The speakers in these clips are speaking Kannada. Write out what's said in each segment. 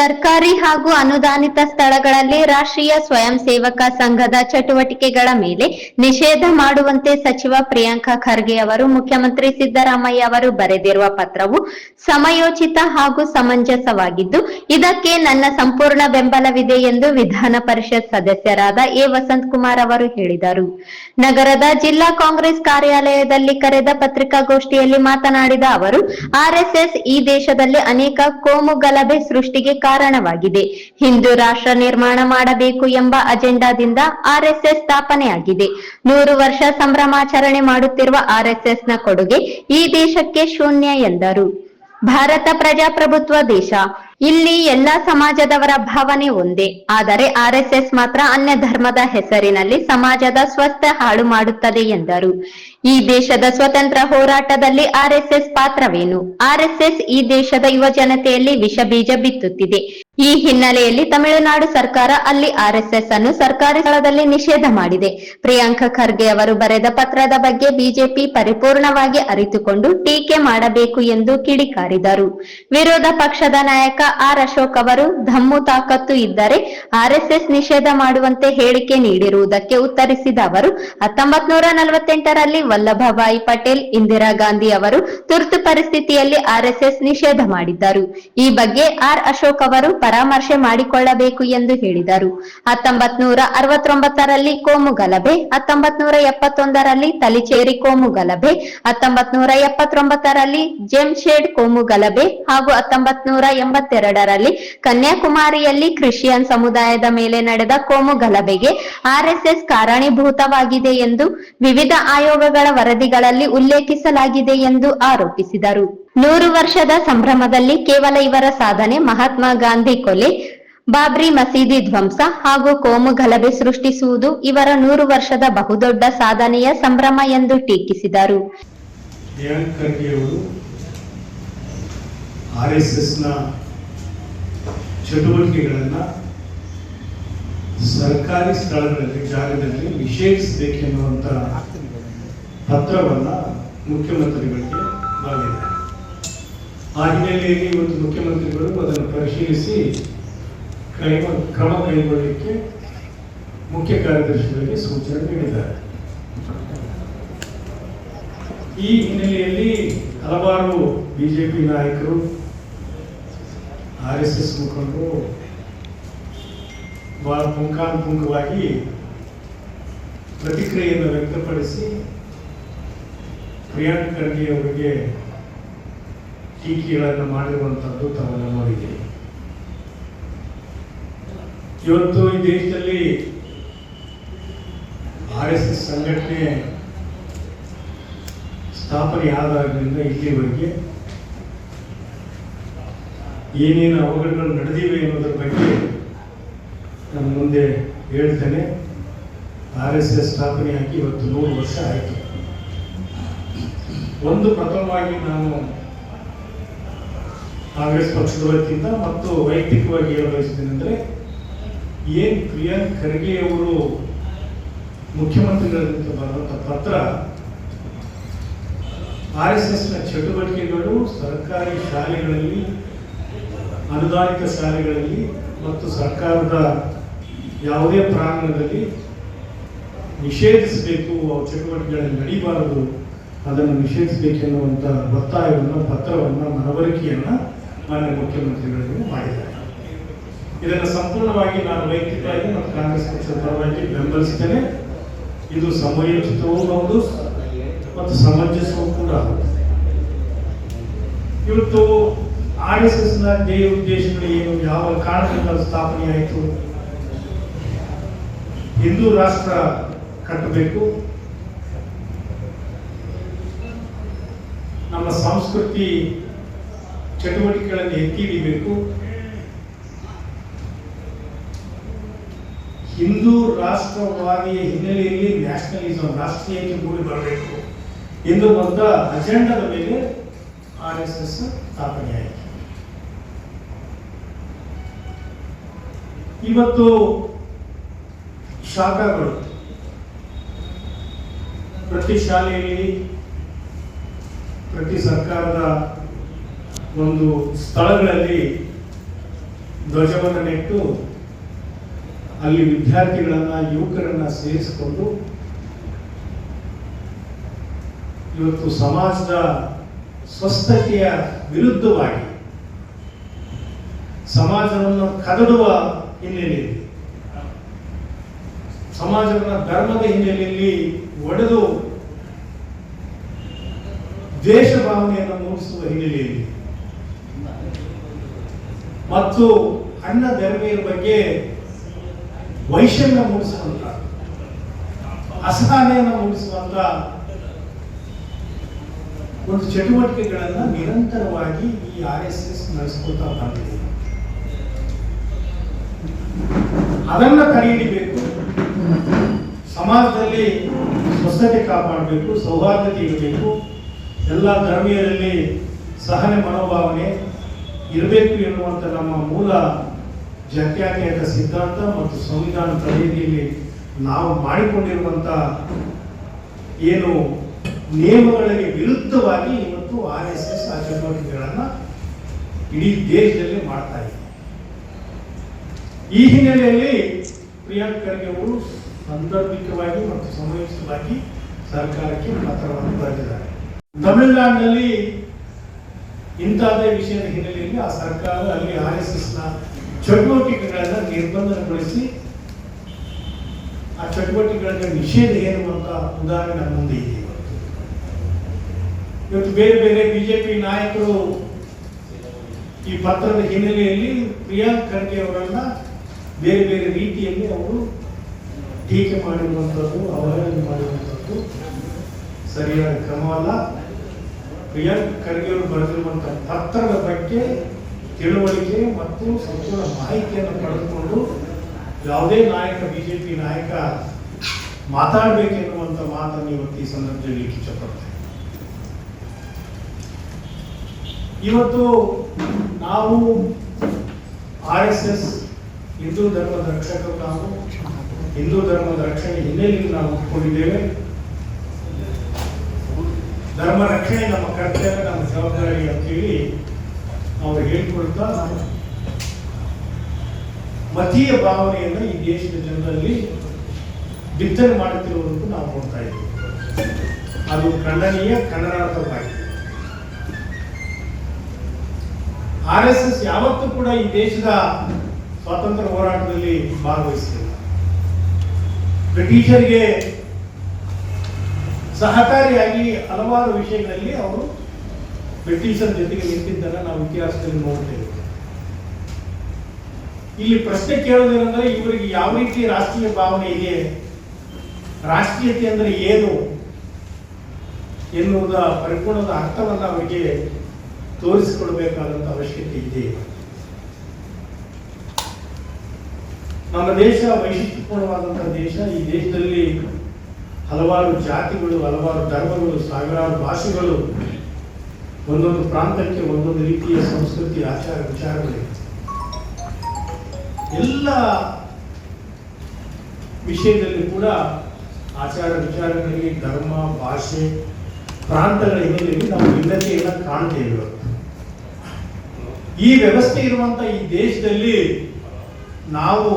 ಸರ್ಕಾರಿ ಹಾಗೂ ಅನುದಾನಿತ ಸ್ಥಳಗಳಲ್ಲಿ ರಾಷ್ಟ್ರೀಯ ಸ್ವಯಂ ಸೇವಕ ಸಂಘದ ಚಟುವಟಿಕೆಗಳ ಮೇಲೆ ನಿಷೇಧ ಮಾಡುವಂತೆ ಸಚಿವ ಪ್ರಿಯಾಂಕಾ ಖರ್ಗೆ ಅವರು ಮುಖ್ಯಮಂತ್ರಿ ಸಿದ್ದರಾಮಯ್ಯ ಅವರು ಬರೆದಿರುವ ಪತ್ರವು ಸಮಯೋಚಿತ ಹಾಗೂ ಸಮಂಜಸವಾಗಿದ್ದು, ಇದಕ್ಕೆ ನನ್ನ ಸಂಪೂರ್ಣ ಬೆಂಬಲವಿದೆ ಎಂದು ವಿಧಾನ ಪರಿಷತ್ ಸದಸ್ಯರಾದ ಎ. ವಸಂತ್ ಕುಮಾರ್ ಅವರು ಹೇಳಿದರು. ನಗರದ ಜಿಲ್ಲಾ ಕಾಂಗ್ರೆಸ್ ಕಾರ್ಯಾಲಯದಲ್ಲಿ ಕರೆದ ಪತ್ರಿಕಾಗೋಷ್ಠಿಯಲ್ಲಿ ಮಾತನಾಡಿದ ಅವರು ಆರ್ಎಸ್ಎಸ್ ಈ ದೇಶದಲ್ಲಿ ಅನೇಕ ಕೋಮು ಗಲಭೆ ಸೃಷ್ಟಿಗೆ ಕಾರಣವಾಗಿದೆ. ಹಿಂದೂ ರಾಷ್ಟ್ರ ನಿರ್ಮಾಣ ಮಾಡಬೇಕು ಎಂಬ ಅಜೆಂಡಾದಿಂದ ಆರ್ಎಸ್ಎಸ್ ಸ್ಥಾಪನೆಯಾಗಿದೆ. ನೂರು ವರ್ಷ ಸಂಭ್ರಮಾಚರಣೆ ಮಾಡುತ್ತಿರುವ ಆರ್ಎಸ್ಎಸ್ನ ಕೊಡುಗೆ ಈ ದೇಶಕ್ಕೆ ಶೂನ್ಯ ಎಂದರು. ಭಾರತ ಪ್ರಜಾಪ್ರಭುತ್ವ ದೇಶ. ಇಲ್ಲಿ ಎಲ್ಲಾ ಸಮಾಜದವರ ಭಾವನೆ ಒಂದೇ. ಆದರೆ ಆರ್ಎಸ್ಎಸ್ ಮಾತ್ರ ಅನ್ಯ ಧರ್ಮದ ಹೆಸರಿನಲ್ಲಿ ಸಮಾಜದ ಸ್ವಸ್ಥ ಹಾಳು ಮಾಡುತ್ತದೆ ಎಂದರು. ಈ ದೇಶದ ಸ್ವತಂತ್ರ ಹೋರಾಟದಲ್ಲಿ ಆರ್ಎಸ್ಎಸ್ ಪಾತ್ರವೇನು? ಆರ್ಎಸ್ಎಸ್ ಈ ದೇಶದ ಯುವ ಜನತೆಯಲ್ಲಿ ವಿಷ ಬೀಜ ಬಿತ್ತುತ್ತಿದೆ. ಈ ಹಿನ್ನೆಲೆಯಲ್ಲಿ ತಮಿಳುನಾಡು ಸರ್ಕಾರ ಅಲ್ಲಿ ಆರ್ಎಸ್ಎಸ್ ಅನ್ನು ಸರ್ಕಾರಿ ಸ್ಥಳದಲ್ಲಿ ನಿಷೇಧ ಮಾಡಿದೆ. ಪ್ರಿಯಾಂಕ ಖರ್ಗೆ ಅವರು ಬರೆದ ಪತ್ರದ ಬಗ್ಗೆ ಬಿಜೆಪಿ ಪರಿಪೂರ್ಣವಾಗಿ ಅರಿತುಕೊಂಡು ಟೀಕೆ ಮಾಡಬೇಕು ಎಂದು ಕಿಡಿಕಾರಿದರು. ವಿರೋಧ ಪಕ್ಷದ ನಾಯಕ ಆರ್ ಅಶೋಕ್ ಅವರು, ಧಮ್ಮು ತಾಕತ್ತು ಇದ್ದರೆ ಆರ್ಎಸ್ಎಸ್ ನಿಷೇಧ ಮಾಡುವಂತೆ ಹೇಳಿಕೆ ನೀಡಿರುವುದಕ್ಕೆ ಉತ್ತರಿಸಿದ ಅವರು ಹತ್ತೊಂಬತ್ ನೂರ ನಲವತ್ತೆಂಟರಲ್ಲಿ ವಲ್ಲಭಭಾಯಿ ಪಟೇಲ್, ಇಂದಿರಾ ಗಾಂಧಿ ಅವರು ತುರ್ತು ಪರಿಸ್ಥಿತಿಯಲ್ಲಿ ಆರ್ಎಸ್ಎಸ್ ನಿಷೇಧ ಮಾಡಿದ್ದರು. ಈ ಬಗ್ಗೆ ಆರ್ ಅಶೋಕ್ ಅವರು ಪರಾಮರ್ಶೆ ಮಾಡಿಕೊಳ್ಳಬೇಕು ಎಂದು ಹೇಳಿದರು. ಹತ್ತೊಂಬತ್ ನೂರ ಅರವತ್ತೊಂಬತ್ತರಲ್ಲಿ ಕೋಮು ಗಲಭೆ ಹತ್ತೊಂಬತ್ ನೂರ ಎಪ್ಪತ್ತೊಂದರಲ್ಲಿ ತಲಿಚೇರಿ ಕೋಮು ಗಲಭೆ ಹತ್ತೊಂಬತ್ ನೂರ ಎಪ್ಪತ್ತೊಂಬತ್ತರಲ್ಲಿ ಜೆಮ್ಶೇಡ್ ಕೋಮು ಗಲಭೆ ಹಾಗೂ ಹತ್ತೊಂಬತ್ ನೂರ ಎಂಬತ್ತೆರಡರಲ್ಲಿ ಕನ್ಯಾಕುಮಾರಿಯಲ್ಲಿ ಕ್ರಿಶ್ಚಿಯನ್ ಸಮುದಾಯದ ಮೇಲೆ ನಡೆದ ಕೋಮು ಗಲಭೆಗೆ ಆರ್ಎಸ್ಎಸ್ ಕಾರಣೀಭೂತವಾಗಿದೆ ಎಂದು ವಿವಿಧ ಆಯೋಗಗಳ ವರದಿಗಳಲ್ಲಿ ಉಲ್ಲೇಖಿಸಲಾಗಿದೆ ಎಂದು ಆರೋಪಿಸಿದರು. ನೂರು ವರ್ಷದ ಸಂಭ್ರಮದಲ್ಲಿ ಕೇವಲ ಇವರ ಸಾಧನೆ ಮಹಾತ್ಮ ಗಾಂಧಿ ಕೊಲೆ, ಬಾಬ್ರಿ ಮಸೀದಿ ಧ್ವಂಸ ಹಾಗೂ ಕೋಮು ಗಲಭೆ ಸೃಷ್ಟಿಸುವುದು ಇವರ ನೂರು ವರ್ಷದ ಬಹುದೊಡ್ಡ ಸಾಧನೆಯ ಸಂಭ್ರಮ ಎಂದು ಟೀಕಿಸಿದರು. ಸರ್ಕಾರಿ ಸ್ಥಳಗಳಲ್ಲಿ ಜಾಗದಲ್ಲಿ ನಿಷೇಧಿಸಬೇಕೆನ್ನುವಂಥ ಪತ್ರವನ್ನು ಮುಖ್ಯಮಂತ್ರಿಗಳಿಗೆ ಮಾಡಿದ್ದಾರೆ ಆ ಹಿನ್ನೆಲೆಯಲ್ಲಿ ಇವತ್ತು ಮುಖ್ಯಮಂತ್ರಿಗಳು ಅದನ್ನು ಪರಿಶೀಲಿಸಿ ಕೈಮ ಕ್ರಮ ಕೈಗೊಳ್ಳಲಿಕ್ಕೆ ಮುಖ್ಯ ಕಾರ್ಯದರ್ಶಿಗಳಿಗೆ ಸೂಚನೆ ನೀಡಿದ್ದಾರೆ. ಈ ಹಿನ್ನೆಲೆಯಲ್ಲಿ ಹಲವಾರು ಬಿಜೆಪಿ ನಾಯಕರು, ಆರ್ ಎಸ್ ಎಸ್ ಮುಖಂಡರು ಬಹಳ ಪುಂಖಾನುಪುಂಖವಾಗಿ ಪ್ರತಿಕ್ರಿಯೆಯನ್ನು ವ್ಯಕ್ತಪಡಿಸಿ ಪ್ರಿಯಾಂಕ್ ಖರ್ಗೆ ಅವರಿಗೆ ಟೀಕೆಗಳನ್ನು ಮಾಡಿರುವಂಥದ್ದು ತಾವೆಲ್ಲ ನೋಡಿದ್ದೀವಿ ಇವತ್ತು ಈ ದೇಶದಲ್ಲಿ ಆರ್ ಎಸ್ ಎಸ್ ಸಂಘಟನೆ ಸ್ಥಾಪನೆ ಆದಾಗಿನಿಂದ ಇಲ್ಲಿವರೆಗೆ ಏನೇನು ಅವಘಡಗಳು ನಡೆದಿವೆ ಅನ್ನೋದ್ರ ಬಗ್ಗೆ ನಾನು ಮುಂದೆ ಹೇಳ್ತೇನೆ. ಆರ್ ಎಸ್ ಎಸ್ ಸ್ಥಾಪನೆಯಾಗಿ ಇವತ್ತು ನೂರು ವರ್ಷ ಆಯಿತು. ಒಂದು ಪ್ರಥಮವಾಗಿ ನಾನು ಕಾಂಗ್ರೆಸ್ ಪಕ್ಷದ ವತಿಯಿಂದ ಮತ್ತು ವೈಯಕ್ತಿಕವಾಗಿ ಹೇಳ ಬಯಸ್ತೀನಿ ಅಂದರೆ, ಏನ್ ಪ್ರಿಯಾಂಕ್ ಖರ್ಗೆ ಅವರು ಮುಖ್ಯಮಂತ್ರಿಗಳಿಂದ ಬರುವಂಥ ಪತ್ರ, ಆರ್ ಎಸ್ ಎಸ್ನ ಚಟುವಟಿಕೆಗಳು ಸರ್ಕಾರಿ ಶಾಲೆಗಳಲ್ಲಿ, ಅನುದಾನಿತ ಶಾಲೆಗಳಲ್ಲಿ ಮತ್ತು ಸರ್ಕಾರದ ಯಾವುದೇ ಪ್ರಾಂಗಣದಲ್ಲಿ ನಿಷೇಧಿಸಬೇಕು ಚಟುವಟಿಕೆಗಳನ್ನು ನಡೀಬಾರದು ಅದನ್ನು ನಿಷೇಧಿಸಬೇಕೆನ್ನುವಂಥ ಒತ್ತಾಯವನ್ನು, ಪತ್ರವನ್ನು, ಮನವರಿಕೆಯನ್ನು ಮಾನ್ಯ ಮುಖ್ಯಮಂತ್ರಿಗಳಿಗೆ ಮಾಡಿದ್ದಾರೆ. ಇದನ್ನು ಸಂಪೂರ್ಣವಾಗಿ ನಾನು ವೈಯಕ್ತಿಕವಾಗಿ ಮತ್ತು ಕಾಂಗ್ರೆಸ್ ಪಕ್ಷದ ಪರವಾಗಿ ಬೆಂಬಲಿಸ್ತೇನೆ. ಇದು ಸಮಯೋಚಿತವೂ ಹೌದು ಮತ್ತು ಸಮಂಜಸವೂ ಕೂಡ ಇವತ್ತು ಆರ್ ಎಸ್ ಎಸ್ನ ಧ್ಯೇಯ ಉದ್ದೇಶಗಳು ಏನು, ಯಾವ ಕಾರಣದಿಂದ ಸ್ಥಾಪನೆ ಆಯಿತು ಹಿಂದೂ ರಾಷ್ಟ್ರ ಕಟ್ಟಬೇಕು ನಮ್ಮ ಸಂಸ್ಕೃತಿ ಚಟುವಟಿಕೆಗಳನ್ನು ಎತ್ತಿ ಹಿಡಿಬೇಕು. ಹಿಂದೂ ರಾಷ್ಟ್ರವಾದಿಯ ಹಿನ್ನೆಲೆಯಲ್ಲಿ ನ್ಯಾಷನಲಿಸಂ ರಾಷ್ಟ್ರೀಯತೆ ಕೂಡಿ ಬರಬೇಕು ಎಂದು ಬಂದ ಅಜೆಂಡದ ಮೇಲೆ ಆರ್ ಎಸ್ ಎಸ್ ಸ್ಥಾಪನೆಯಾಯಿತು ಇವತ್ತು ಶಾಖಗಳು ಪ್ರತಿ ಶಾಲೆಯಲ್ಲಿ ಪ್ರತಿ ಸರ್ಕಾರದ ಒಂದು ಸ್ಥಳಗಳಲ್ಲಿ ಧ್ವಜವನ್ನು ನೆಟ್ಟು ಅಲ್ಲಿ ವಿದ್ಯಾರ್ಥಿಗಳನ್ನ, ಯುವಕರನ್ನ ಸೇರಿಸಿಕೊಂಡು ಇವತ್ತು ಸಮಾಜದ ಸ್ವಸ್ಥತೆಯ ವಿರುದ್ಧವಾಗಿ ಸಮಾಜವನ್ನು ಕದಡುವ ಹಿನ್ನೆಲೆಯಲ್ಲಿ ಸಮಾಜವನ್ನು ಧರ್ಮದ ಹಿನ್ನೆಲೆಯಲ್ಲಿ ಒಡೆದು ದ್ವೇಷ ಭಾವನೆಯನ್ನು ಮೂಡಿಸುವ ಹಿನ್ನೆಲೆಯಲ್ಲಿ. ಮತ್ತು ಅಣ್ಣ ಧರ್ಮೀಯರ ಬಗ್ಗೆ ವೈಷಮ್ಯ ಮೂಡಿಸುವಂತ ಅಸಹನೆಯನ್ನು ಮೂಡಿಸುವಂತ ಒಂದು ಚಟುವಟಿಕೆಗಳನ್ನು ನಿರಂತರವಾಗಿ ಈ ಆರ್ ಎಸ್ ಎಸ್ ನಡೆಸ್ಕೊಳ್ತಾ ಬಂದಿದೆ. ಅದನ್ನ ತಡೆಹಿಡಿಬೇಕು. ಸಮಾಜದಲ್ಲಿ ಸ್ವಸ್ಥತೆ ಕಾಪಾಡಬೇಕು, ಸೌಹಾರ್ದತೆ ಇರಬೇಕು. ಎಲ್ಲ ಧರ್ಮೀಯರಲ್ಲಿ ಸಹನೆ ಮನೋಭಾವನೆ ಇರಬೇಕು ಎನ್ನುವಂಥ ನಮ್ಮ ಮೂಲ ಜಾತ್ಯಾತ್ಯದ ಸಿದ್ಧಾಂತ ಮತ್ತು ಸಂವಿಧಾನ ಪ್ರತಿನಿಧಿಯಲ್ಲಿ ನಾವು ಮಾಡಿಕೊಂಡಿರುವಂಥ ಏನು ನಿಯಮಗಳಿಗೆ ವಿರುದ್ಧವಾಗಿ ಇವತ್ತು ಆರ್ ಎಸ್ ಎಸ್ ಆ ಚಟುವಟಿಕೆಗಳನ್ನು ಇಡೀ ದೇಶದಲ್ಲಿ ಮಾಡ್ತಾ ಇದೆ. ಈ ಹಿನ್ನೆಲೆಯಲ್ಲಿ ಪ್ರಿಯಾಂಕ್ ಖರ್ಗೆ ಅವರು ಸಂದರ್ಭಿಕವಾಗಿ ಮತ್ತು ಸಮಯೋಚಿತವಾಗಿ ಸರ್ಕಾರಕ್ಕೆ ಪತ್ರವನ್ನು ಬರೆದಿದ್ದಾರೆ. ತಮಿಳುನಾಡಿನಲ್ಲಿ ಇಂತಾದ ವಿಷಯದ ಹಿನ್ನೆಲೆಯಲ್ಲಿ ಆ ಸರ್ಕಾರ ಅಲ್ಲಿ ಆರ್ ಎಸ್ ಎಸ್ನ ಚಟುವಟಿಕೆಗಳನ್ನು ನಿರ್ಬಂಧನಗೊಳಿಸಿ ಆ ಚಟುವಟಿಕೆಗಳಿಗೆ ನಿಷೇಧ ಏನು ಅಂತ ಉದಾಹರಣೆ ನಮ್ಮ ಮುಂದೆ ಇದೆ ಇವತ್ತು. ಬೇರೆ ಬೇರೆ ಬಿಜೆಪಿ ನಾಯಕರು ಈ ಪತ್ರದ ಹಿನ್ನೆಲೆಯಲ್ಲಿ ಪ್ರಿಯಾಂಕ್ ಖರ್ಗೆ ಅವರನ್ನ ಬೇರೆ ಬೇರೆ ರೀತಿಯಲ್ಲಿ ಅವರು ಟೀಕೆ ಮಾಡಿರುವಂಥದ್ದು ಅವಹೇಳನ ಮಾಡಿರುವಂಥದ್ದು ಸರಿಯಾದ ಕ್ರಮವಲ್ಲ ಪ್ರಿಯಾಂಕ್ ಖರ್ಗೆ ಅವರು ಬರೆದಿರುವಂತಹ ಪತ್ರದ ಬಗ್ಗೆ ತಿಳುವಳಿಕೆ ಮತ್ತು ಸಂಪೂರ್ಣ ಮಾಹಿತಿಯನ್ನು ಪಡೆದುಕೊಂಡು ಯಾವುದೇ ನಾಯಕ ಬಿಜೆಪಿ ನಾಯಕ ಮಾತಾಡಬೇಕೆನ್ನುವಂಥ ಮಾತನ್ನು ಇವತ್ತು ಈ ಸಂದರ್ಭದಲ್ಲಿ ಇಚ್ಛಪಡ್ತೇನೆ ಇವತ್ತು ನಾವು ಆರ್ ಎಸ್ ಎಸ್ ಹಿಂದೂ ಧರ್ಮದ ರಕ್ಷಕರು ನಾವು, ಹಿಂದೂ ಧರ್ಮದ ರಕ್ಷಣೆ ಹಿನ್ನೆಲೆಯಲ್ಲಿ ನಾವು ಒಪ್ಪಿಕೊಂಡಿದ್ದೇವೆ ಧರ್ಮ ರಕ್ಷಣೆ ನಮ್ಮ ಕರ್ತವ್ಯ, ನಮ್ಮ ಜವಾಬ್ದಾರಿ ಅಂತೇಳಿ ಅವರು ಹೇಳ್ಕೊಳ್ತಾ ಮತೀಯ ಭಾವನೆಯನ್ನು ಈ ದೇಶದ ಜನರಲ್ಲಿ ಬಿತ್ತನೆ ಮಾಡುತ್ತಿರುವುದನ್ನು ನಾವು ನೋಡ್ತಾ ಇದ್ದೀವಿ. ಅದು ಖಂಡನೀಯ ಖಂಡನಾರ್ಥವಾಗಿದೆ ಆರ್ ಎಸ್ ಎಸ್ ಯಾವತ್ತೂ ಕೂಡ ಈ ದೇಶದ ಸ್ವಾತಂತ್ರ್ಯ ಹೋರಾಟದಲ್ಲಿ ಭಾಗವಹಿಸಿಲ್ಲ. ಬ್ರಿಟಿಷರಿಗೆ ಸಹಕಾರಿಯಾಗಿ ಹಲವಾರು ವಿಷಯಗಳಲ್ಲಿ ಅವರು ಬ್ರಿಟಿಷರ ಜೊತೆಗೆ ನಿಂತಿದ್ದನ್ನು ನಾವು ಇತಿಹಾಸದಲ್ಲಿ ನೋಡ್ತೇವೆ ಇಲ್ಲಿ ಪ್ರಶ್ನೆ ಕೇಳೋದೇನೆಂದ್ರೆ ಇವರಿಗೆ ಯಾವ ರೀತಿ ರಾಷ್ಟ್ರೀಯ ಭಾವನೆ ಇದೆ? ರಾಷ್ಟ್ರೀಯತೆ ಅಂದ್ರೆ ಏನು? ಎನ್ನುವುದ ಪರಿಪೂರ್ಣದ ಅರ್ಥವನ್ನು ಅವರಿಗೆ ತೋರಿಸಿಕೊಡಬೇಕಾದಂಥ ಅವಶ್ಯಕತೆ ಇದೆ. ನಮ್ಮ ದೇಶ ವೈಶಿಷ್ಟ್ಯಪೂರ್ಣವಾದಂಥ ದೇಶ ಈ ದೇಶದಲ್ಲಿ ಹಲವಾರು ಜಾತಿಗಳು, ಹಲವಾರು ಧರ್ಮಗಳು, ಸಾವಿರಾರು ಭಾಷೆಗಳು ಒಂದೊಂದು ಪ್ರಾಂತಕ್ಕೆ ಒಂದೊಂದು ರೀತಿಯ ಸಂಸ್ಕೃತಿ, ಆಚಾರ, ವಿಚಾರಗಳಿವೆ ಎಲ್ಲ ವಿಷಯದಲ್ಲಿ ಕೂಡ ಆಚಾರ, ವಿಚಾರಗಳಿಗೆ ಧರ್ಮ, ಭಾಷೆ, ಪ್ರಾಂತಗಳ ಹಿನ್ನೆಲೆಯಲ್ಲಿ ನಾವು ಭಿನ್ನತೆಯನ್ನು ಕಾಣ್ತೇವೆ. ಈ ವ್ಯವಸ್ಥೆ ಇರುವಂತ ಈ ದೇಶದಲ್ಲಿ ನಾವು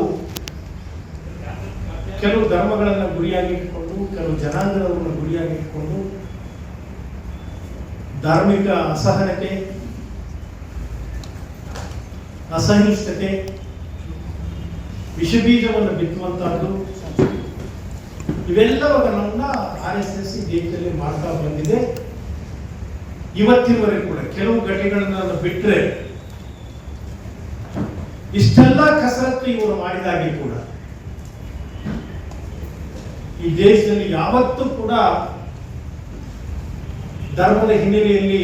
ಕೆಲವು ಧರ್ಮಗಳನ್ನು ಗುರಿಯಾಗಿಟ್ಟುಕೊಂಡು ಕೆಲವು ಜನಾಂಗದವರನ್ನು ಗುರಿಯಾಗಿಟ್ಟುಕೊಂಡು ಧಾರ್ಮಿಕ ಅಸಹನತೆ, ಅಸಹಿಷ್ಣುತೆ, ವಿಷಬೀಜವನ್ನು ಬಿತ್ತುವಂತಹದ್ದು ಇವೆಲ್ಲವನ್ನ ಆರ್ ಎಸ್ ಎಸ್ ದೇಶದಲ್ಲಿ ಮಾಡ್ತಾ ಬಂದಿದೆ. ಇವತ್ತಿನವರೆಗೂ ಕೂಡ ಕೆಲವು ಘಟನೆಗಳನ್ನು ಬಿಟ್ಟರೆ ಇಷ್ಟೆಲ್ಲ ಕಸರತ್ತು ಇವರು ಮಾಡಿದಾಗಿ ಕೂಡ ಈ ದೇಶದಲ್ಲಿ ಯಾವತ್ತೂ ಕೂಡ ಧರ್ಮದ ಹಿನ್ನೆಲೆಯಲ್ಲಿ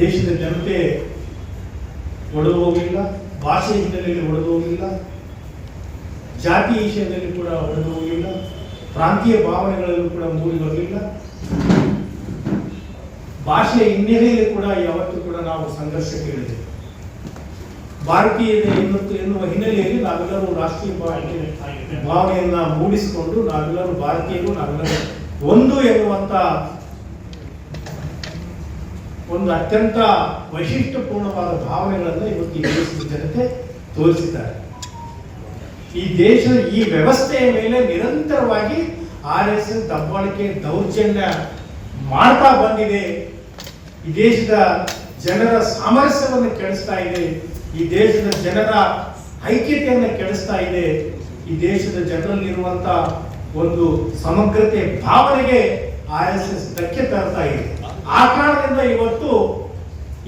ದೇಶದ ಜನತೆ ಒಡೆದು ಹೋಗಿಲ್ಲ, ಭಾಷೆ ಹಿನ್ನೆಲೆಯಲ್ಲಿ ಒಡೆದು ಹೋಗಿಲ್ಲ, ಜಾತಿ ವಿಷಯದಲ್ಲಿ ಕೂಡ ಒಡೆದು ಹೋಗಲಿಲ್ಲ ಪ್ರಾಂತೀಯ ಭಾವನೆಗಳಲ್ಲೂ ಕೂಡ ಮೂಡಿ ಬರಲಿಲ್ಲ ಭಾಷೆಯ ಹಿನ್ನೆಲೆಯಲ್ಲಿ ಕೂಡ ಯಾವತ್ತೂ ಕೂಡ ನಾವು ಸಂಘರ್ಷಕ್ಕೆ ಇಳಿದೆ ಭಾರತೀಯತೆ ಎನ್ನುತ್ತ ಎನ್ನುವ ಹಿನ್ನೆಲೆಯಲ್ಲಿ ನಾವೆಲ್ಲರೂ ರಾಷ್ಟ್ರೀಯ ಭಾವನೆ ಭಾವನೆಯನ್ನ ಮೂಡಿಸಿಕೊಂಡು ನಾವೆಲ್ಲರೂ ಭಾರತೀಯರು, ನಾವೆಲ್ಲರೂ ಒಂದು ಎನ್ನುವಂತ ಒಂದು ಅತ್ಯಂತ ವೈಶಿಷ್ಟ್ಯಪೂರ್ಣವಾದ ಭಾವನೆಗಳನ್ನು ಇವತ್ತು ಈ ದೇಶದ ಜನತೆ ತೋರಿಸಿದ್ದಾರೆ. ಈ ದೇಶದ ಈ ವ್ಯವಸ್ಥೆಯ ಮೇಲೆ ನಿರಂತರವಾಗಿ ಆರ್ ಎಸ್ ಎಸ್ ದಬ್ಬಾಳಿಕೆ ದೌರ್ಜನ್ಯ ಮಾಡ್ತಾ ಬಂದಿದೆ. ಈ ದೇಶದ ಜನರ ಸಾಮರಸ್ಯವನ್ನು ಕೆಡಿಸ್ತಾ ಇದೆ. ಈ ದೇಶದ ಜನರ ಐಕ್ಯತೆಯನ್ನು ಕೆಡಿಸ್ತಾ ಇದೆ. ಈ ದೇಶದ ಜನರಲ್ಲಿರುವಂತ ಒಂದು ಸಮಗ್ರತೆ ಭಾವನೆಗೆ ಆರ್ ಎಸ್ ಎಸ್ ಧಕ್ಕೆ ತರ್ತಾ ಇದೆ. ಆ ಕಾರಣದಿಂದ ಇವತ್ತು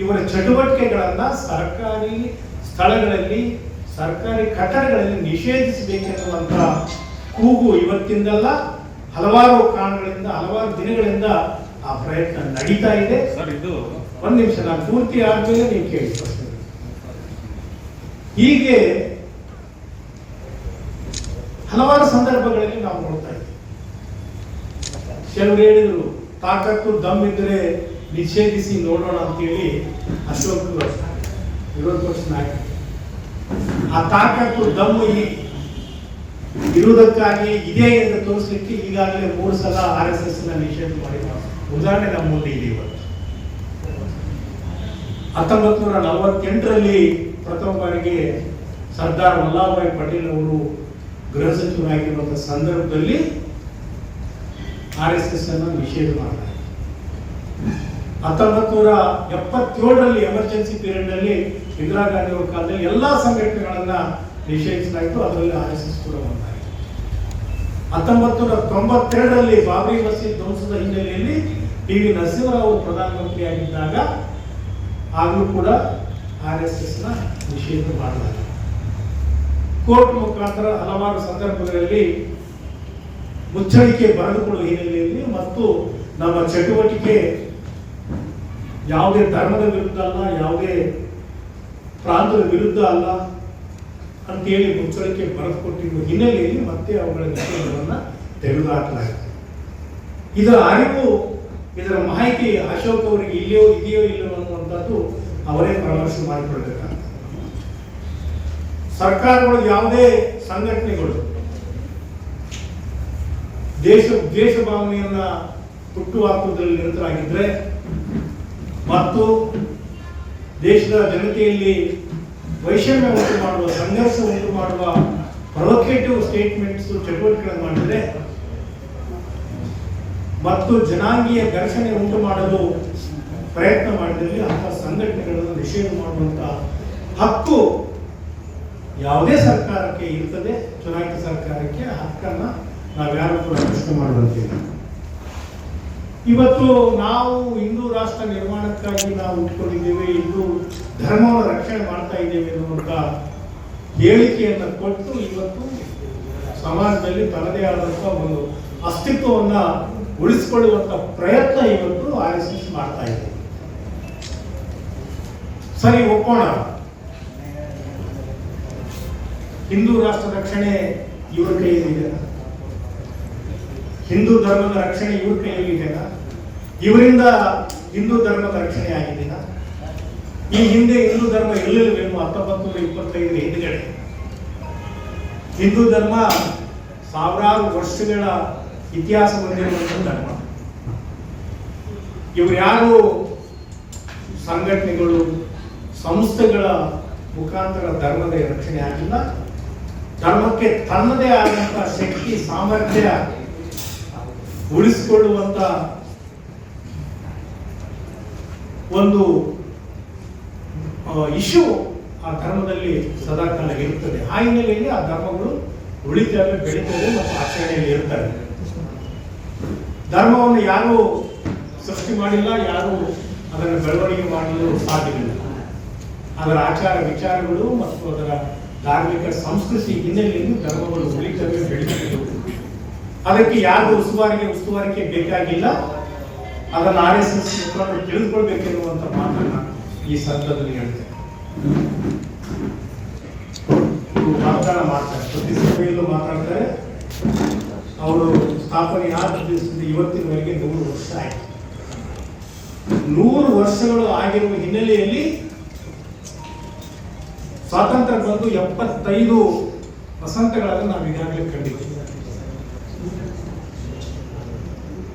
ಇವರ ಚಟುವಟಿಕೆಗಳನ್ನ ಸರ್ಕಾರಿ ಸ್ಥಳಗಳಲ್ಲಿ ಸರ್ಕಾರಿ ಕಟ್ಟಡಗಳಲ್ಲಿ ನಿಷೇಧಿಸಬೇಕೆನ್ನುವಂತ ಕೂಗು ಇವತ್ತಿಂದಲ್ಲ ಹಲವಾರು ಕಾರಣಗಳಿಂದ ಹಲವಾರು ದಿನಗಳಿಂದ ಆ ಪ್ರಯತ್ನ ನಡೀತಾ ಇದೆ. ಸರ್ ಇದು ಒಂದ್ ನಿಮಿಷ ನಾನು ಪೂರ್ತಿ ಆದ್ಮೇಲೆ ನೀವು ಕೇಳಿ. ಹೀಗೆ ಹಲವಾರು ಸಂದರ್ಭಗಳಲ್ಲಿ ನಾವು ನೋಡ್ತಾ ಇದ್ದೀವಿ ಕೆಲವರು ಹೇಳಿದ್ರು ತಾಕತ್ತು ದಮ್ ಇದ್ರೆ ನಿಷೇಧಿಸಿ ನೋಡೋಣ ಅಂತೇಳಿ ಅಶೋಕ್ ವಿರೋಧ ಪಕ್ಷ ನಾಯಕ. ಆ ತಾಕತ್ತು ದಮ್ಮು ಇರುವುದಕ್ಕಾಗಿ ಇದೆ ಎಂದು ತೋರಿಸಲಿಕ್ಕೆ ಈಗಾಗಲೇ ಮೂರು ಸಲ ಆರ್ ಎಸ್ ಎಸ್ನ ನಿಷೇಧ ಮಾಡಿದ ಉದಾಹರಣೆ ನಮ್ಮ ಮುಂದೆ ಇದೆ ಇವತ್ತು. ಹತ್ತೊಂಬತ್ತು ನೂರ ನಲವತ್ತೆಂಟರಲ್ಲಿ ಪ್ರಥಮ ಬಾರಿಗೆ ಸರ್ದಾರ್ ವಲ್ಲಭಾಯ್ ಪಟೇಲ್ ಅವರು ಗೃಹ ಸಚಿವರಾಗಿರುವಂತಹ ಸಂದರ್ಭದಲ್ಲಿ ಆರ್ ಎಸ್ ಎಸ್ ಅನ್ನು ನಿಷೇಧ ಮಾಡಲಾಯಿತು ಹತ್ತೊಂಬತ್ತು ನೂರ ಎಪ್ಪತ್ತೇಳರಲ್ಲಿ ಎಮರ್ಜೆನ್ಸಿ ಪೀರಿಯಡ್ನಲ್ಲಿ ಇಂದಿರಾ ಗಾಂಧಿ ಅವರ ಕಾಲದಲ್ಲಿ ಎಲ್ಲಾ ಸಂಘಟನೆಗಳನ್ನ ನಿಷೇಧಿಸಲಾಯಿತು, ಅದರಲ್ಲಿ ಆರ್ ಎಸ್ ಎಸ್ ಕೂಡ ಒಂದಾಯಿತು ಹತ್ತೊಂಬತ್ತು ನೂರ ತೊಂಬತ್ತೆರಡರಲ್ಲಿ ಬಾಬರಿ ಮಸೀದ್ ಧ್ವಂಸದ ಹಿನ್ನೆಲೆಯಲ್ಲಿ ಪಿ ವಿ ನರಸಿಂಹರಾವ್ ಪ್ರಧಾನಮಂತ್ರಿಯಾಗಿದ್ದಾಗ ಆಗಲೂ ಕೂಡ ಆರ್ ಎಸ್ ಎಸ್ನ ನಿಷೇಧ ಮಾಡಲಾಗಿದೆ. ಕೋರ್ಟ್ ಮುಖಾಂತರ ಹಲವಾರು ಸಂದರ್ಭಗಳಲ್ಲಿ ಮುಚ್ಚಳಿಕೆ ಬರೆದುಕೊಳ್ಳುವ ಹಿನ್ನೆಲೆಯಲ್ಲಿ ಮತ್ತು ನಮ್ಮ ಚಟುವಟಿಕೆ ಯಾವುದೇ ಧರ್ಮದ ವಿರುದ್ಧ ಅಲ್ಲ, ಯಾವುದೇ ಪ್ರಾಂತದ ವಿರುದ್ಧ ಅಲ್ಲ ಅಂತೇಳಿ ಮುಚ್ಚಳಿಕೆ ಬರೆದುಕೊಟ್ಟಿರುವ ಹಿನ್ನೆಲೆಯಲ್ಲಿ ಮತ್ತೆ ಅವುಗಳ ನಿಷೇಧವನ್ನು ತೆಗೆದುಹಾಕಲಾಗಿದೆ. ಇದರ ಅರಿವು, ಇದರ ಮಾಹಿತಿ ಅಶೋಕ್ ಅವರಿಗೆ ಇಲ್ಲಿಯೋ ಇದೆಯೋ ಇಲ್ಲವೋ ಅನ್ನುವಂಥದ್ದು ಅವರೇ ಪರಾಮರ್ಶೆ ಮಾಡಿಕೊಳ್ಬೇಕಾಗ್ತದೆ ಸರ್ಕಾರಗಳು ಯಾವುದೇ ಸಂಘಟನೆಗಳು ದೇಶ ದ್ವೇಷ ಭಾವನೆಯನ್ನ ಹುಟ್ಟು ಹಾಕುವುದರಲ್ಲಿ ನಿರತರಾಗಿದ್ರೆ ಮತ್ತು ದೇಶದ ಜನತೆಯಲ್ಲಿ ವೈಷಮ್ಯ ಉಂಟು ಮಾಡುವ, ಸಂಘರ್ಷ ಉಂಟು ಮಾಡುವ ಪ್ರೊವೊಕೇಟಿವ್ ಸ್ಟೇಟ್ಮೆಂಟ್ಸ್ ಚಟುವಟಿಕೆಗಳನ್ನು ಮಾಡಿದ್ರೆ ಮತ್ತು ಜನಾಂಗೀಯ ಘರ್ಷಣೆ ಉಂಟು ಮಾಡಲು ಪ್ರಯತ್ನ ಮಾಡಿದಲ್ಲಿ ಅಂತಹ ಸಂಘಟನೆಗಳನ್ನು ನಿಷೇಧ ಮಾಡುವಂತ ಹಕ್ಕು ಯಾವುದೇ ಸರ್ಕಾರಕ್ಕೆ ಇರ್ತದೆ, ಚುನಾಯಿತ ಸರ್ಕಾರಕ್ಕೆ ಹಕ್ಕನ್ನು ನಾವ್ಯಾರು ಕೂಡ ಪ್ರಶ್ನೆ ಮಾಡುವಂತಿಲ್ಲ ಇವತ್ತು ನಾವು ಹಿಂದೂ ರಾಷ್ಟ್ರ ನಿರ್ಮಾಣಕ್ಕಾಗಿ ನಾವು ಉಟ್ಕೊಂಡಿದ್ದೇವೆ, ಹಿಂದೂ ಧರ್ಮವನ್ನು ರಕ್ಷಣೆ ಮಾಡ್ತಾ ಇದ್ದೇವೆ ಎನ್ನುವಂತ ಹೇಳಿಕೆಯನ್ನು ಕೊಟ್ಟು ಇವತ್ತು ಸಮಾಜದಲ್ಲಿ ತನ್ನದೇ ಆದಂತ ಒಂದು ಅಸ್ತಿತ್ವವನ್ನು ಉಳಿಸಿಕೊಳ್ಳುವಂತ ಪ್ರಯತ್ನ ಇವತ್ತು ಆರ್ ಎಸ್ ಎಸ್ ಮಾಡ್ತಾ ಇದೆ. ಸರಿ ಒಪ್ಪೋಣ ಹಿಂದೂ ರಾಷ್ಟ್ರ ರಕ್ಷಣೆ ಇವರ ಕೈಯಲ್ಲಿದೆ ಹಿಂದೂ ಧರ್ಮದ ರಕ್ಷಣೆ ಇವ್ರ ಕೈಯಲ್ಲಿದೆನಾ ಇವರಿಂದ ಹಿಂದೂ ಧರ್ಮದ ರಕ್ಷಣೆ ಆಗಿದೆಯಾ? ಈ ಹಿಂದೆ ಹಿಂದೂ ಧರ್ಮ ಎಲ್ಲಿರಬೇಕು ಹತ್ತೊಂಬತ್ತು ನೂರ ಇಪ್ಪತ್ತೈದರ ಹಿಂದ್ಗಡೆ. ಹಿಂದೂ ಧರ್ಮ ಸಾವಿರಾರು ವರ್ಷಗಳ ಇತಿಹಾಸ ಹೊಂದಿರುವಂತಹ ಧರ್ಮ. ಇವರು ಯಾರು? ಸಂಘಟನೆಗಳು ಸಂಸ್ಥೆಗಳ ಮುಖಾಂತರ ಧರ್ಮದ ರಕ್ಷಣೆ ಆಗಿಲ್ಲ. ಧರ್ಮಕ್ಕೆ ತನ್ನದೇ ಆದಂತಹ ಶಕ್ತಿ, ಸಾಮರ್ಥ್ಯ ಉಳಿಸಿಕೊಳ್ಳುವಂತ ಒಂದು ಇಶ್ಯೂ ಆ ಧರ್ಮದಲ್ಲಿ ಸದಾಕಾಲ ಇರುತ್ತದೆ. ಆ ಹಿನ್ನೆಲೆಯಲ್ಲಿ ಆ ಧರ್ಮಗಳು ಉಳಿತವೆ ಬೆಳೀತವೆ ಮತ್ತು ಆಚರಣೆಯಲ್ಲಿ ಇರ್ತವೆ ಧರ್ಮವನ್ನು ಯಾರು ಸೃಷ್ಟಿ ಮಾಡಿಲ್ಲ, ಯಾರು ಅದನ್ನು ಬೆಳವಣಿಗೆ ಮಾಡಲು ಸಾಧ್ಯವಿಲ್ಲ. ಅದರ ಆಚಾರ ವಿಚಾರಗಳು ಮತ್ತು ಅದರ ಧಾರ್ಮಿಕ ಸಂಸ್ಕೃತಿ ಹಿನ್ನೆಲೆಯಲ್ಲಿ ಧರ್ಮಗಳು ಉಳಿತವೆ ಬೆಳೆಯುತ್ತಿದ್ದವು ಅದಕ್ಕೆ ಯಾರು ಉಸ್ತುವಾರಿಗೆ ಉಸ್ತುವಾರಿಕೆ ಬೇಕಾಗಿಲ್ಲ. ಅದನ್ನು ಆರ್ ಎಸ್ ಎಸ್ ಮುಖಂಡರು ತಿಳಿದುಕೊಳ್ಬೇಕೆನ್ನುವಂತ ಮಾತನ್ನ ಈ ಸಂದರ್ಭದಲ್ಲಿ ಹೇಳ್ತೇನೆ. ವಾಗ್ದಾನ ಮಾಡ್ತಾರೆ ಪ್ರತಿ ಸಭೆಯಲ್ಲೂ ಮಾತಾಡ್ತಾರೆ. ಅವರು ಸ್ಥಾಪನೆ ಆದ ದಿವಸದಿಂದ ಇವತ್ತಿನವರೆಗೆ ನೂರು ವರ್ಷ ಆಯಿತು. ನೂರು ವರ್ಷಗಳು ಆಗಿರುವ ಹಿನ್ನೆಲೆಯಲ್ಲಿ ಸ್ವಾತಂತ್ರ್ಯ ಬಂದು ಎಪ್ಪತ್ತೈದು ವಸಂತಗಳನ್ನು ನಾವು ಈಗಾಗಲೇ ಕಂಡಿದ್ದೀವಿ.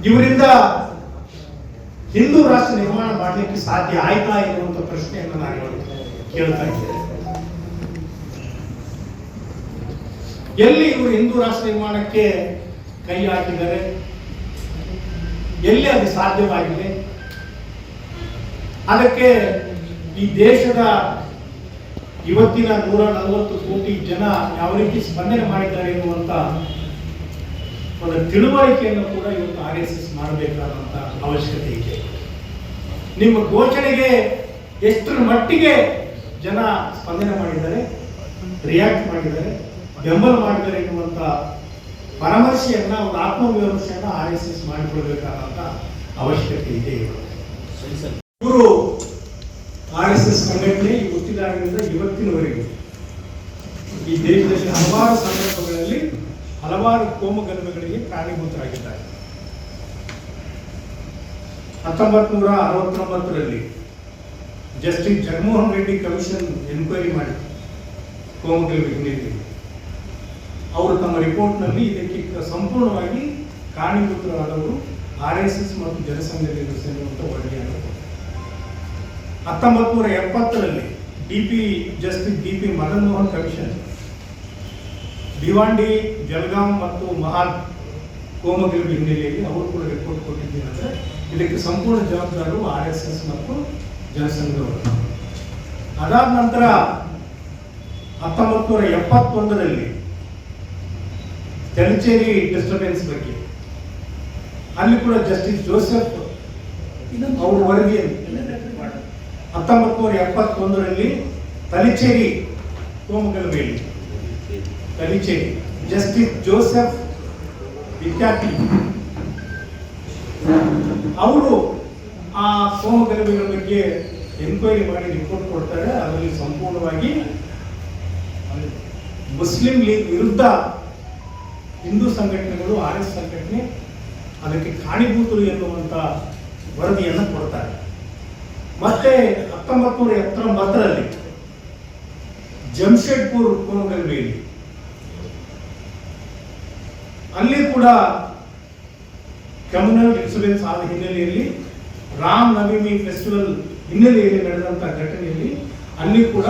ಇವರಿಂದ ಹಿಂದೂ ರಾಷ್ಟ್ರ ನಿರ್ಮಾಣ ಮಾಡಲಿಕ್ಕೆ ಸಾಧ್ಯ ಆಯ್ತಾ ಎನ್ನುವಂಥ ಪ್ರಶ್ನೆಯನ್ನು ನಾನು ಕೇಳ್ತಾ ಇದ್ದೇನೆ. ಎಲ್ಲಿ ಇವರು ಹಿಂದೂ ರಾಷ್ಟ್ರ ನಿರ್ಮಾಣಕ್ಕೆ ಕೈ ಹಾಕಿದ್ದಾರೆ? ಎಲ್ಲಿ ಅದು ಸಾಧ್ಯವಾಗಿದೆ? ಅದಕ್ಕೆ ಈ ದೇಶದ ಇವತ್ತಿನ ನೂರ ನಲವತ್ತು ಕೋಟಿ ಜನ ಯಾವ ರೀತಿ ಸ್ಪಂದನೆ ಮಾಡಿದ್ದಾರೆ ಎನ್ನುವಂತ ಒಂದು ತಿಳುವಳಿಕೆಯನ್ನು ಕೂಡ ಇವತ್ತು ಆರ್ ಎಸ್ ಎಸ್ ಮಾಡಬೇಕಾದಂತ ಅವಶ್ಯಕತೆ ಇದೆ. ನಿಮ್ಮ ಘೋಷಣೆಗೆ ಎಷ್ಟರ ಮಟ್ಟಿಗೆ ಜನ ಸ್ಪಂದನೆ ಮಾಡಿದ್ದಾರೆ ರಿಯಾಕ್ಟ್ ಮಾಡಿದ್ದಾರೆ ಬೆಂಬಲ ಮಾಡಿದ್ದಾರೆ ಎನ್ನುವಂತ ಪರಾಮರ್ಶೆಯನ್ನ ಒಂದು ಆತ್ಮವಿಮರ್ಶೆಯನ್ನ ಆರ್ ಎಸ್ ಎಸ್ ಮಾಡಿಕೊಳ್ಬೇಕಾದಂತ ಅವಶ್ಯಕತೆ ಇದೆ. ಇವರು ಇವರು ಆರ್ ಎಸ್ ಎಸ್ ಸಂಘಟನೆ ಹುಟ್ಟಿದಾಗಿನಿಂದ ಇವತ್ತಿನವರೆಗೆ. ಈ ದೇಶದಲ್ಲಿ ಹಲವಾರು ಸಂದರ್ಭಗಳಲ್ಲಿ ಹಲವಾರು ಕೋಮುಗಲಭೆಗಳಿಗೆ ಕಾರಣೀಭೂತರಾಗಿದ್ದಾರೆ. ಹತ್ತೊಂಬತ್ ನೂರ ಅರವತ್ತೊಂಬತ್ತರಲ್ಲಿ justice Jaganmohan Reddy commission enquiry ಮಾಡಿ ಕೋಮುಗಲಭೆ ಹಿನ್ನೆಲೆಯಲ್ಲಿ. ಅವರು ತಮ್ಮ ರಿಪೋರ್ಟ್ನಲ್ಲಿ ಇದಕ್ಕೆ ಸಂಪೂರ್ಣವಾಗಿ ಕಾರಣೀಭೂತರಾದವರು ಆರ್ ಎಸ್ ಎಸ್ ಮತ್ತು ಜನಸಂಘದಲ್ಲಿ ಸೇರುವಂತಹ ಕೊಟ್ಟರು. ಹತ್ತೊಂಬತ್ತು ನೂರ ಎಪ್ಪತ್ತರಲ್ಲಿ D P justice D P Madan Mohan commission Bhiwandi Jalgaon ಮತ್ತು ಮಹಾನ್ ಕೋಮಗಲಭೆ ಹಿನ್ನೆಲೆಯಲ್ಲಿ ಅವರು ಕೂಡ ರಿಪೋರ್ಟ್ ಕೊಟ್ಟಿದ್ದೇನೆಂದರೆ ಇದಕ್ಕೆ ಸಂಪೂರ್ಣ ಜವಾಬ್ದಾರರು ಆರ್ ಎಸ್ ಎಸ್ ಮತ್ತು ಜನಸಂಘದವರು. ಅದಾದ ನಂತರ ಹತ್ತೊಂಬತ್ತು ನೂರ ಎಪ್ಪತ್ತೊಂದರಲ್ಲಿ ತೆಲಚೇರಿ ಡಿಸ್ಟರ್ಬೆನ್ಸ್ ಬಗ್ಗೆ, ಅಲ್ಲಿ ಕೂಡ ಜಸ್ಟಿಸ್ ಜೋಸೆಫ್ ಅವರು ವರದಿಯನ್ನು ಹತ್ತೊಂಬತ್ತು ನೂರ ಎಪ್ಪತ್ತೊಂದರಲ್ಲಿ ತಲಿಚೇರಿ ಕೋಮಗಲಭೆಯಲ್ಲಿ ತಲಿಚೇರಿ. ಜಸ್ಟಿಸ್ ಜೋಸೆಫ್ ವಿದ್ಯಾರ್ಥಿ. ಅವರು ಆ ಕೋಮಗಲಭೆಗಳ ಬಗ್ಗೆ ಎನ್ಕ್ವೈರಿ ಮಾಡಿ ರಿಪೋರ್ಟ್ ಕೊಡ್ತಾರೆ. ಅದರಲ್ಲಿ ಸಂಪೂರ್ಣವಾಗಿ ಮುಸ್ಲಿಂ ಲೀಗ್ ವಿರುದ್ಧ ಹಿಂದೂ ಸಂಘಟನೆಗಳು, ಆರ್ ಎಸ್ ಸಂಘಟನೆ ಅದಕ್ಕೆ ಕಾಣಿಭೂತರು ಎನ್ನುವಂಥ ವರದಿಯನ್ನು ಕೊಡ್ತಾರೆ. ಮತ್ತೆ ಹತ್ತೊಂಬತ್ತು ನೂರ ಎತ್ತೊಂಬತ್ತರಲ್ಲಿ ಜಮ್ಶೆಡ್ಪುರ್ ಕೋಮಗಲ್ಬೆಯಲ್ಲಿ ಅಲ್ಲಿ ಕೂಡ ಕಮ್ಯುನಲ್ ಎಕ್ಸಲೆನ್ಸ್ ಆದ ಹಿನ್ನೆಲೆಯಲ್ಲಿ ರಾಮ್ ನವಮಿ ಫೆಸ್ಟಿವಲ್ ಹಿನ್ನೆಲೆಯಲ್ಲಿ ನಡೆದಂತ ಘಟನೆಯಲ್ಲಿ ಅಲ್ಲಿ ಕೂಡ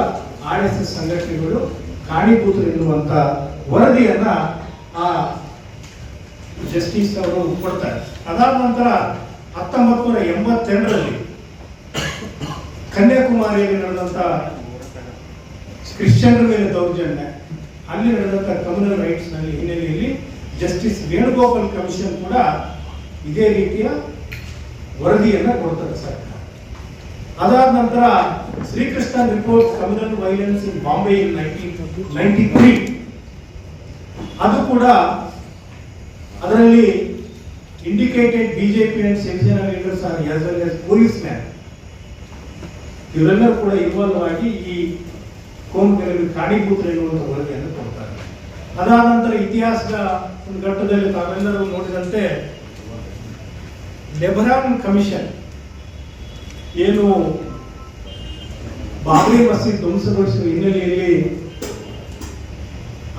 ಆರ್ ಎಸ್ ಎಸ್ ಸಂಘಟನೆಗಳು ಕಾರಣೀಭೂತರು ಎನ್ನುವಂತ ವರದಿಯನ್ನ ಆ ಜಸ್ಟಿಸ್ ಅವರು ಕೊಡ್ತಾರೆ. ಅದಾದ ನಂತರ ಹತ್ತೊಂಬತ್ತು ನೂರ ಎಂಬತ್ತೆರಡರಲ್ಲಿ ಕನ್ಯಾಕುಮಾರಿಯಲ್ಲಿ ನಡೆದಂತ ಕ್ರಿಶ್ಚಿಯನ್ ಮೇಲೆ ದೌರ್ಜನ್ಯ, ಅಲ್ಲಿ ನಡೆದಂತ ಕಮ್ಯುನಲ್ ರೈಟ್ಸ್ನಲ್ಲಿ ಹಿನ್ನೆಲೆಯಲ್ಲಿ ಜಸ್ಟಿಸ್ ವೇಣುಗೋಪಾಲ್ ಕಮಿಷನ್ ಕೂಡ ಇದೇ ರೀತಿಯ ವರದಿಯನ್ನ ಕೊಡ್ತಾರೆ ಸರ್ಕಾರ. ಅದಾದ ನಂತರ Srikrishna report communal violence in Bombay in nineteen three ಅದು ಕೂಡ ಅದರಲ್ಲಿ indicated BJP and Shiv Sena leaders are as well as police man ಇವರೆಲ್ಲರೂ ಕೂಡ ಇನ್ವಾಲ್ವ್ ಆಗಿ ಈ ಕೋಮುಗಳಿಗೆ ಕಾರಣೀಭೂತರು ಎನ್ನುವಂಥ ವರದಿಯನ್ನು ಕೊಡ್ತಾರೆ. ಅದಾದ ನಂತರ ಇತಿಹಾಸದ ಒಂದು ಘಟ್ಟದಲ್ಲಿ ತಾವೆಲ್ಲರೂ ನೋಡಿದಂತೆ ಲೆಬರಾನ್ ಕಮಿಷನ್ ಏನು ಬಾಬ್ರಿ ಮಸೀದ್ ಧ್ವಂಸಗೊಳಿಸುವ ಹಿನ್ನೆಲೆಯಲ್ಲಿ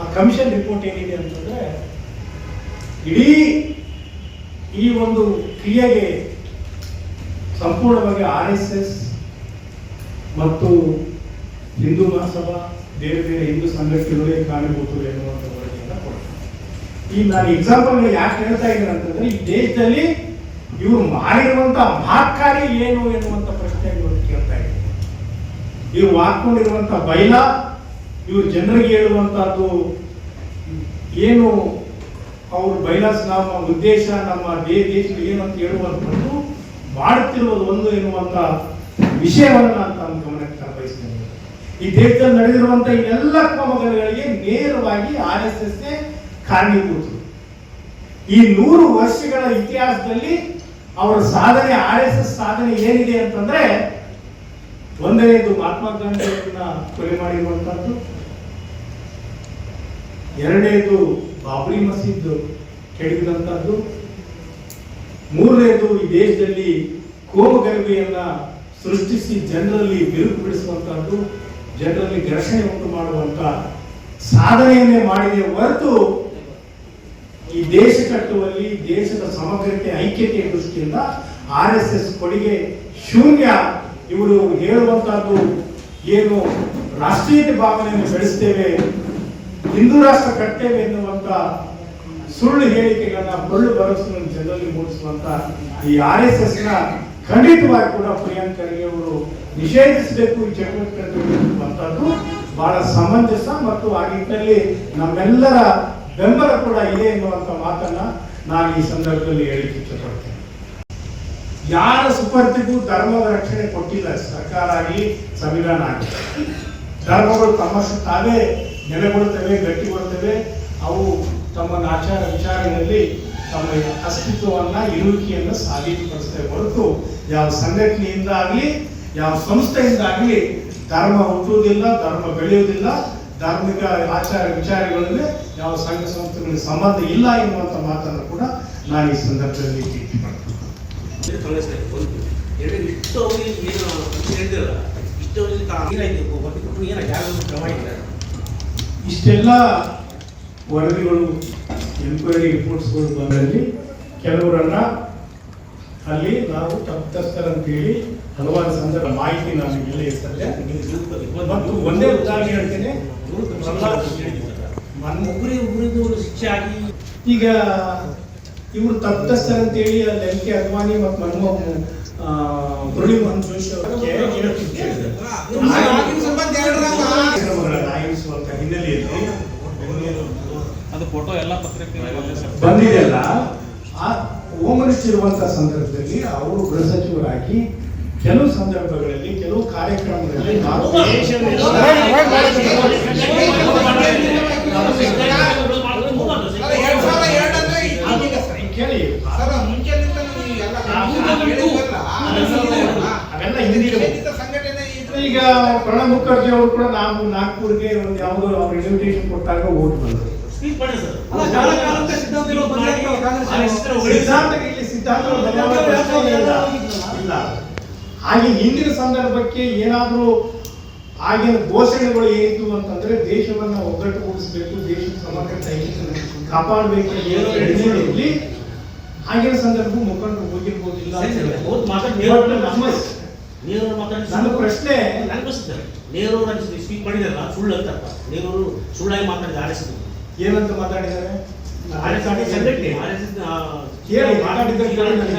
ಆ ಕಮಿಷನ್ ರಿಪೋರ್ಟ್ ಏನಿದೆ ಅಂತಂದ್ರೆ ಇಡೀ ಈ ಒಂದು ಕ್ರಿಯೆಗೆ ಸಂಪೂರ್ಣವಾಗಿ ಆರ್ ಎಸ್ ಎಸ್ ಮತ್ತು ಹಿಂದೂ ಮಹಾಸಭಾ ಬೇರೆ ಬೇರೆ ಹಿಂದೂ ಸಂಘಟನೆಗಳೇ ಕಾರಣಭೂತರು ಎನ್ನುವಂಥ ವರದಿಯನ್ನು ಕೊಡ್ತಾರೆ. ಈ ನಾನು ಎಕ್ಸಾಂಪಲ್ ಯಾಕೆ ಹೇಳ್ತಾ ಇದ್ದೀನಿ ಅಂತಂದ್ರೆ ಈ ದೇಶದಲ್ಲಿ ಇವರು ಮಾಡಿರುವಂತ ಮಹಾಕಾರಿ ಏನು ಎನ್ನುವಂಥ ಪ್ರಶ್ನೆ ಕೇಳ್ತಾ ಇದ್ದೀನಿ ಇವ್ರು ಹಾಕೊಂಡಿರುವಂತ ಬೈಲ, ಇವರು ಜನರಿಗೆ ಹೇಳುವಂತಹದ್ದು ಏನು ಅವ್ರ ಬೈಲಾಸ್ ನಮ್ಮ ಉದ್ದೇಶ, ನಮ್ಮ ದೇ ದೇಶ ಅಂತ ಹೇಳುವಂಥದ್ದು ಮಾಡುತ್ತಿರುವುದು ಒಂದು ಎನ್ನುವಂತ ವಿಷಯವನ್ನು ನಾನು ತಮ್ಮ ಗಮನಕ್ಕೆ ತರಬಯಸ್ತೇನೆ. ಈ ದೇಶದಲ್ಲಿ ನಡೆದಿರುವಂತಹ ಎಲ್ಲ ಕ್ರಮಗಳಿಗೆ ನೇರವಾಗಿ ಆರ್ ಎಸ್ ಎಸ್ ಕಾರಣೀಭೂತರು ಈ ನೂರು ವರ್ಷಗಳ ಇತಿಹಾಸದಲ್ಲಿ ಅವರ ಸಾಧನೆ, ಆರ್ ಎಸ್ ಎಸ್ ಸಾಧನೆ ಏನಿದೆ ಅಂತಂದ್ರೆ ಒಂದನೇದು ಮಹಾತ್ಮ ಗಾಂಧಿಯವರನ್ನ ಕೊಲೆ ಮಾಡಿರುವಂತಹದ್ದು. ಎರಡನೇದು ಬಾಬ್ರಿ ಮಸೀದ್ ಕೆಡವಿದಂಥದ್ದು ಮೂರನೇದು ಈ ದೇಶದಲ್ಲಿ ಕೋಮಗಲಭೆಯನ್ನ ಸೃಷ್ಟಿಸಿ ಜನರಲ್ಲಿ ಬಿರುಕು ಬಿಡಿಸುವಂತಹದ್ದು ಜನರಲ್ಲಿ ಘರ್ಷಣೆ ಉಂಟು ಮಾಡುವಂತ ಸಾಧನೆಯನ್ನೇ ಮಾಡಿದೆ ಹೊರತು ಈ ದೇಶ ಕಟ್ಟುವಲ್ಲಿ, ದೇಶದ ಸಮಗ್ರತೆ, ಐಕ್ಯತೆಯ ದೃಷ್ಟಿಯಿಂದ ಆರ್ ಎಸ್ ಎಸ್ ಕೊಡುಗೆ ಶೂನ್ಯ. ಇವರು ಹೇಳುವಂತಹದ್ದು ಏನು, ರಾಷ್ಟ್ರೀಯತೆ ಭಾವನೆಯನ್ನು ಬೆಳೆಸ್ತೇವೆ, ಹಿಂದೂ ರಾಷ್ಟ್ರ ಕಟ್ತೇವೆ ಎನ್ನುವಂತ ಸುಳ್ಳು ಹೇಳಿಕೆಗಳನ್ನ ಬಳ್ಳು ಭರವಸೆಗಳನ್ನು ಜನರಲ್ಲಿ ಮೂಡಿಸುವಂತ ಈ ಆರ್ ಎಸ್ ಎಸ್ನ ಖಂಡಿತವಾಗಿ ಕೂಡ ಪ್ರಿಯಾಂಕ್ ಅವರು ನಿಷೇಧಿಸಬೇಕು ಈ ಚಟುವಟಿಕೆಗಳು ಬಹಳ ಸಮಂಜಸ ಮತ್ತು ಆ ನಿಟ್ಟಿನಲ್ಲಿ ನಮ್ಮೆಲ್ಲರ ಬೆಂಬಲ ಕೂಡ ಇದೆ ಎನ್ನುವಂತ ಮಾತನ್ನ ನಾನು ಈ ಸಂದರ್ಭದಲ್ಲಿ ಹೇಳಿಕ್ಕೆ ಇಷ್ಟಪಡ್ತೇನೆ ಯಾರ ಸುಪರ್ತಿಗೂ ಧರ್ಮದ ರಕ್ಷಣೆ ಕೊಟ್ಟಿಲ್ಲ, ಸರ್ಕಾರ ಆಗಲಿ, ಸಂವಿಧಾನ ಆಗಲಿ. ಧರ್ಮಗಳು ತಮ್ಮಷ್ಟು ತಾವೇ ನೆಲೆಗೊಳ್ತವೆ, ಗಟ್ಟಿಗೊಳ್ತವೆ. ಅವು ತಮ್ಮ ಆಚಾರ ವಿಚಾರಗಳಲ್ಲಿ ತಮ್ಮ ಅಸ್ತಿತ್ವವನ್ನ ಇರುವಿಕೆಯನ್ನ ಸಾಬೀತುಪಡಿಸ್ತೇವೆ ಹೊರತು ಯಾವ ಸಂಘಟನೆಯಿಂದ ಆಗಲಿ ಯಾವ ಸಂಸ್ಥೆಯಿಂದ ಆಗಲಿ ಧರ್ಮ ಹುಟ್ಟುವುದಿಲ್ಲ ಧರ್ಮ ಬೆಳೆಯುವುದಿಲ್ಲ ಧಾರ್ಮಿಕ ಆಚಾರ ವಿಚಾರಗಳಲ್ಲಿ ಯಾವ ಸಂಘ ಸಂಸ್ಥೆಗಳಿಗೆ ಸಂಬಂಧ ಇಲ್ಲ ಎನ್ನುವಂಥ ಮಾತನ್ನು ಕೂಡ ನಾನು ಈ ಸಂದರ್ಭದಲ್ಲಿ ಟೀಕೆ ಮಾಡ್ತೀನಿ ಇಷ್ಟೆಲ್ಲ ವರದಿಗಳು ಎನ್ಕ್ವೈರಿ ರಿಪೋರ್ಟ್ಸ್ಗಳು ಬಂದಲ್ಲಿ ಕೆಲವರನ್ನ ಅಲ್ಲಿ ನಾವು ತಪ್ಪಿತಸ್ಥರಂತೇಳಿ ಹಲವಾರು ಸಂದರ್ಭ ಮಾಹಿತಿ ನಮಗೆಲ್ಲ ಇರ್ತದೆ ಮತ್ತು ಒಂದೇ ಉದಾಹರಣೆ ಹೇಳ್ತೇನೆ ಒಬ್ಬರೇ ಒಬ್ಬರಿದ್ದು ಒಂದು ಶಿಕ್ಷೆ ಆಗಿ ಈಗ ಇವರು ತಪ್ಪಿತಸ್ಥರಂತೇಳಿ ಅಲ್ಲಿ ಎಲ್ ಕೆ ಅದ್ವಾನಿ ಮತ್ತು ಮನಮೋಹನ್ ಮುರಳಿ ಮೋಹನ್ ಜೋಶಿ ಅವರಿಗೆ ಹೇಳ್ತಿದ್ದೆ. ಕಾರ್ಯಕ್ರಮಗಳನ್ನು ಆಯೋಜಿಸುವಂತ ಹಿನ್ನೆಲೆಯಲ್ಲಿ ಫೋಟೋ ಎಲ್ಲ ಪತ್ರಿಕೆ ಬಂದಿದೆಯಲ್ಲ ಆ ಓಮನಿಸಿರುವಂತ ಸಂದರ್ಭದಲ್ಲಿ ಅವರು ಗೃಹ ಸಚಿವರಾಗಿ ಕೆಲವು ಸಂದರ್ಭಗಳಲ್ಲಿ ಕೆಲವು ಕಾರ್ಯಕ್ರಮಗಳಲ್ಲಿ. ಕೇಳಿ. ಈಗ ಪ್ರಣಬ್ ಮುಖರ್ಜಿ ಅವರು ಕೂಡ ನಾವು ನಾಗ್ಪುರ್ಗೆ ಒಂದು ಯಾವುದೋ ಅವ್ರು ಇನ್ವಿಟೇಷನ್ ಕೊಟ್ಟಾಗ ಓಟ್ ಬಂದರು ಸ್ಪೀಚ್ ಮಾಡಿ ಸರ್. ಇಲ್ಲಿ. ಹಾಗೆ ಹಿಂದಿನ ಸಂದರ್ಭಕ್ಕೆ ಏನಾದರೂ ಆಗಿನ ಘೋಷಣೆಗಳು ಏನಿತ್ತು ಅಂತಂದ್ರೆ ದೇಶವನ್ನ ಒಗ್ಗಟ್ಟುಗೊಳಿಸಬೇಕು ದೇಶದ ಸಮಗ್ರತೆ ಕಾಪಾಡಬೇಕು ಏನೋ ಹಿನ್ನೆಲೆಯಲ್ಲಿ ಆಗಿನ ಸಂದರ್ಭ ಮುಖಂಡರು ಹೋಗಿರ್ಬೋದಿಲ್ಲ ನನ್ನ ಪ್ರಶ್ನೆ ನಾನು ಪ್ರಶ್ನೆ ನೇರು ಸ್ಪೀಚ್ ಮಾಡಿದಾರಲ್ಲ ಸುಳ್ಳು ಅಂತ ನೇರವರು ಸುಳ್ಳಾಗಿ ಮಾತಾಡಿದ ಎಸ್ ಏನಂತ ಮಾತಾಡಿದ್ದಾರೆ?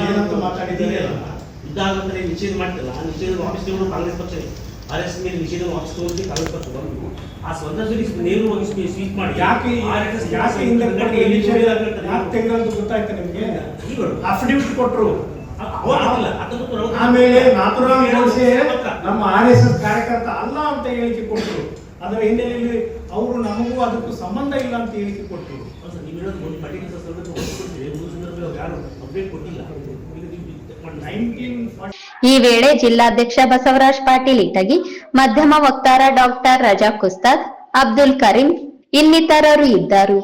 ಏನಂತ ಮಾತಾಡಿದ್ದಾರೆ? ನಿಷೇಧ ಮಾಡ್ತಿಲ್ಲ ಆ ನಿಷೇಧ ವಾಪಸ್ ತಗೊಂಡು ಕಾಂಗ್ರೆಸ್ ಪಕ್ಷ ಆರ್ ಎಸ್ ಮೇಲೆ ನಿಷೇಧ ವಾಪಸ್ ತಗೊಂಡು ಕಾಂಗ್ರೆಸ್ ಪಕ್ಷ ಬಂದು ಆ ಸಂದರ್ಭದಲ್ಲಿ ನೇರವಾಗಿ ಸ್ವೀಟ್ ಮಾಡಿ. ಯಾಕೆ ತೆಗೆದಂತ ಗೊತ್ತಾಯ್ತು ನಿಮ್ಗೆ. ಅಫಿಡವಿಟ್ ನಲವತ್ತು- ಆಮೇಲೆ ನಾಥುರಾಮ್ ನಮ್ಮ ಆರ್ ಎಸ್ ಎಸ್ ಕಾರ್ಯಕರ್ತ ಅಲ್ಲ ಅಂತ ಹೇಳಿಕೆ ಕೊಟ್ಟರು ಅದರ ಹಿನ್ನೆಲೆಯಲ್ಲಿ ಅವರು ನಮಗೂ ಅದಕ್ಕೂ ಸಂಬಂಧ ಇಲ್ಲ ಅಂತ ಹೇಳಿಕೆ ಕೊಟ್ಟರು. ಸರ್, ನೀವು ಹೇಳೋದು ಒಂದು ಪರ್ಟಿಕ್ಯುಲರ್ ಮೂರು ಯಾರು ಅಪ್ಡೇಟ್ ಕೊಟ್ಟಿಲ್ಲ. ನೈನ್ಟೀನ್ ಈ ವೇಳೆ ಜಿಲ್ಲಾಧ್ಯಕ್ಷ ಬಸವರಾಜ್ ಪಾಟೀಲ್ ಇಟಗಿ ಮಧ್ಯಮ ವಕ್ತಾರ ಡಾಕ್ಟರ್ ರಜಾ ಕುಸ್ತಾದ್ ಅಬ್ದುಲ್ ಕರೀಂ ಇನ್ನಿತರರು ಇದ್ದರು.